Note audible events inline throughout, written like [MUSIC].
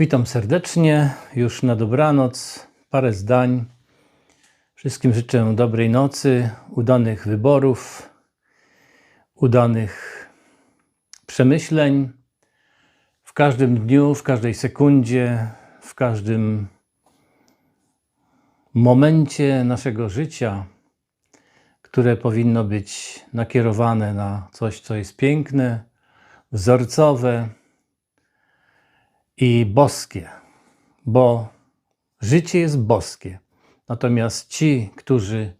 Witam serdecznie, już na dobranoc, parę zdań. Wszystkim życzę dobrej nocy, udanych wyborów, udanych przemyśleń w każdym dniu, w każdej sekundzie, w każdym momencie naszego życia, które powinno być nakierowane na coś, co jest piękne, wzorcowe i boskie, bo życie jest boskie. Natomiast ci, którzy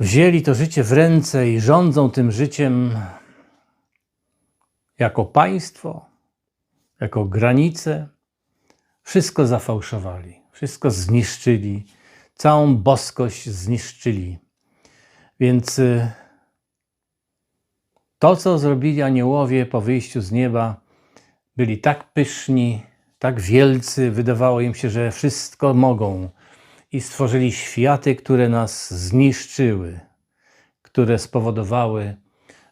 wzięli to życie w ręce i rządzą tym życiem jako państwo, jako granice, wszystko zafałszowali, wszystko zniszczyli, całą boskość zniszczyli. Więc y, to, co zrobili aniołowie po wyjściu z nieba, byli tak pyszni, tak wielcy, wydawało im się, że wszystko mogą i stworzyli światy, które nas zniszczyły, które spowodowały,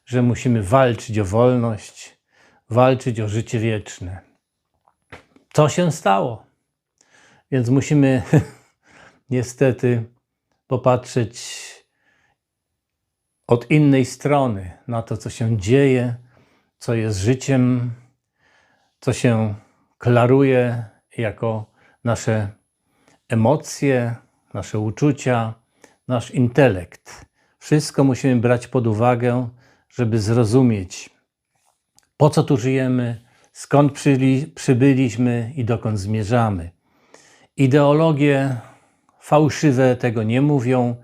że musimy walczyć o wolność, walczyć o życie wieczne. Co się stało? Więc musimy [LAUGHS] niestety popatrzeć od innej strony na to, co się dzieje, co jest życiem, co się klaruje jako nasze emocje, nasze uczucia, nasz intelekt. Wszystko musimy brać pod uwagę, żeby zrozumieć, po co tu żyjemy, skąd przybyliśmy i dokąd zmierzamy. Ideologie fałszywe tego nie mówią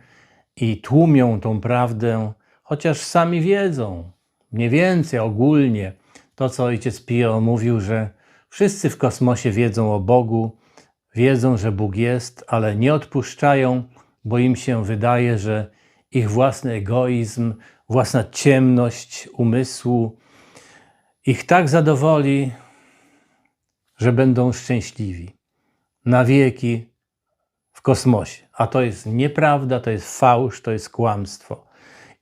i tłumią tą prawdę, chociaż sami wiedzą, mniej więcej ogólnie, to co ojciec Pio mówił, że wszyscy w kosmosie wiedzą o Bogu, wiedzą, że Bóg jest, ale nie odpuszczają, bo im się wydaje, że ich własny egoizm, własna ciemność umysłu ich tak zadowoli, że będą szczęśliwi na wieki w kosmosie. A to jest nieprawda, to jest fałsz, to jest kłamstwo.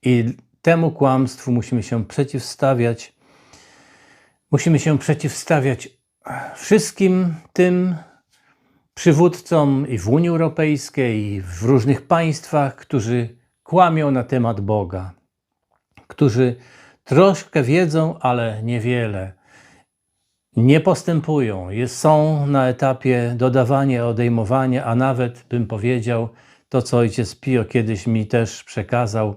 I temu kłamstwu musimy się przeciwstawiać. Musimy się przeciwstawiać wszystkim tym przywódcom i w Unii Europejskiej, i w różnych państwach, którzy kłamią na temat Boga, którzy troszkę wiedzą, ale niewiele. Nie postępują, są na etapie dodawania, odejmowania, a nawet bym powiedział to, co ojciec Pio kiedyś mi też przekazał,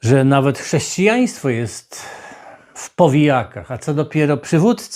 że nawet chrześcijaństwo jest powijakach, a co dopiero przywódcy.